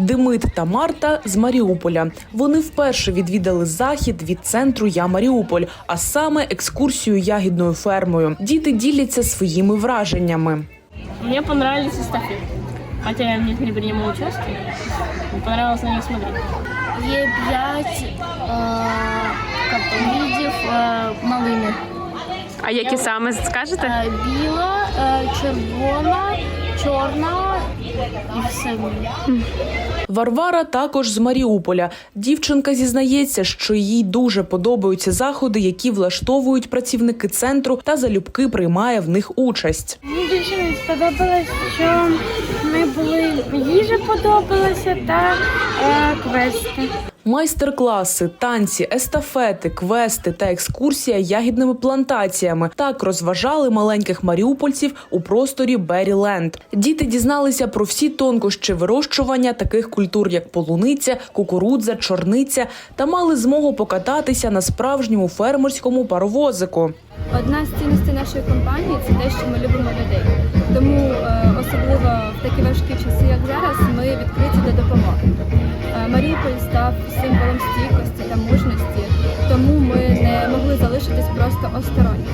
Демид та Марта з Маріуполя. Вони вперше відвідали захід від центру Я Маріуполь, а саме екскурсію ягідною фермою. Діти діляться своїми враженнями. Мне понравились эстафеты. Хотя я в них не принимал участие. Мне понравилось на них смотреть. Є п'ять е, видів е, малини. А які саме скажете? Е, Біла, е, червона, чорна і все. Варвара також з Маріуполя. Дівчинка зізнається, що їй дуже подобаються заходи, які влаштовують працівники центру, та залюбки приймає в них участь. Мені дуже сподобалось, що ми були їжа подобалася та квести. Майстер-класи, танці, естафети, квести та екскурсія ягідними плантаціями так розважали маленьких маріупольців у просторі Беріленд. Діти дізналися про всі тонкощі вирощування таких культур, як полуниця, кукурудза, чорниця, та мали змогу покататися на справжньому фермерському паровозику. Одна з цінностей нашої компанії це те, що ми любимо людей. Тому е, особливо в такі важкі часи, як зараз, ми відкриті до допомоги. Е, Маріуполь став символом стійкості та мужності, тому ми не могли залишитись просто осторонь.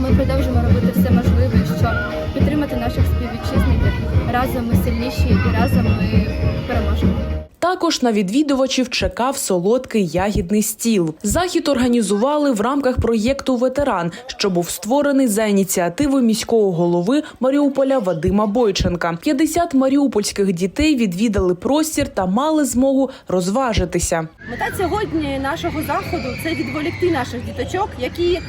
Ми продовжуємо робити все можливе, щоб підтримати наших співвітчизників. Разом ми сильніші і разом ми переможемо. Також на відвідувачів чекав солодкий ягідний стіл. Захід організували в рамках проєкту Ветеран, що був створений за ініціативи міського голови Маріуполя Вадима Бойченка. 50 маріупольських дітей відвідали простір та мали змогу розважитися. Мета сьогодні нашого заходу це відволікти наших діточок, які,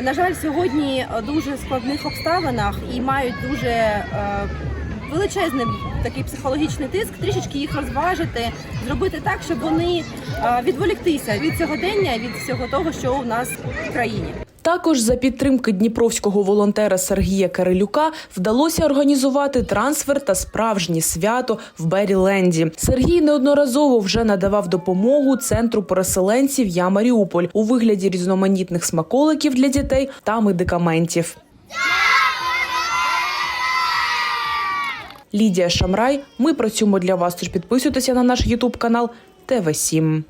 на жаль, сьогодні в дуже складних обставинах і мають дуже е, величезний такий психологічний тиск, трішечки їх розважити, зробити так, щоб вони е, відволіктися від сьогодення, від всього того, що у нас в країні. Також за підтримки дніпровського волонтера Сергія Кирилюка вдалося організувати трансфер та справжнє свято в Беріленді. Сергій неодноразово вже надавав допомогу центру переселенців Я Маріуполь у вигляді різноманітних смаколиків для дітей та медикаментів. Лідія Шамрай. Ми працюємо для вас. Тож підписуйтеся на наш Ютуб канал ТВ 7